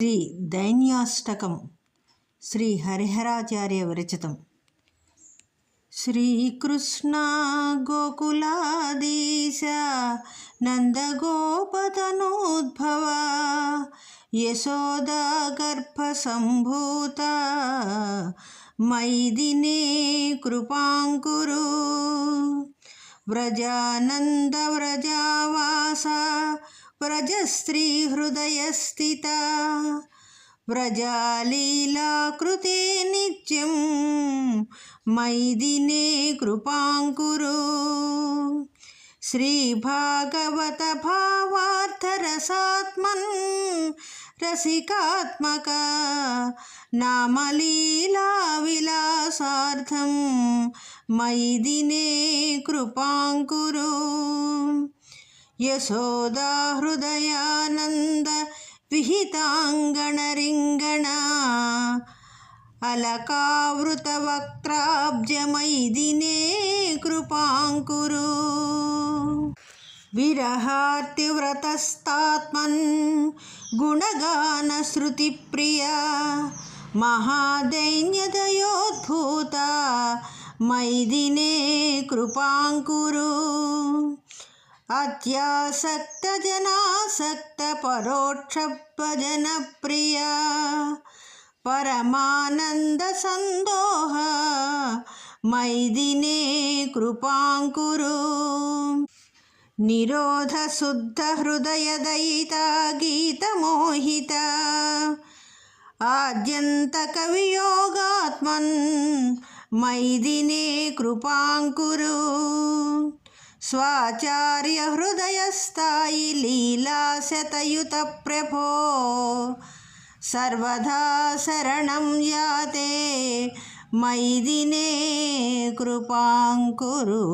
శ్రీ దైన్యాష్టకం శ్రీ హరిహరాచార్య విరచితం. శ్రీకృష్ణ గోకులాదీశ నందగోపతనోద్భవ యశోదా గర్భసంభూత మైదినే కృపాంకురు వ్రజానంద వ్రజావాస व्रजस्त्रीहृदयस्थिता व्रजालीलाकृते नित्यं मैदिने कृपाङ्कुरु श्रीभागवतभावार्थरसात्मन् रसिकात्मक नामलीलाविलासार्थं मैदिने कृपाङ्कुरु यशोदाहृदयानन्द विहिताङ्गणरिङ्गणा अलकावृतवक्त्राब्जमैदिने कृपाङ्कुरु विरहार्तिव्रतस्तात्मन् गुणगानश्रुतिप्रिया महादैन्यदयोद्भूता मैदिने कृपाङ्कुरु అత్యాసక్తజనాసక్త పరోక్షజనప్రియా పరమానంద సందోహ మైదినే కృపాంకురు. నిరోధ శుద్ధ హృదయదయిత గీతమోహిత ఆద్యంత కవియోగాత్మన్ మైదినే కృపాంకురు. స్వాచార్య హృదయస్థాయి లీలాశతయుత ప్రభో. సర్వదా శరణం యాతే మై దినే కృపాంకురు.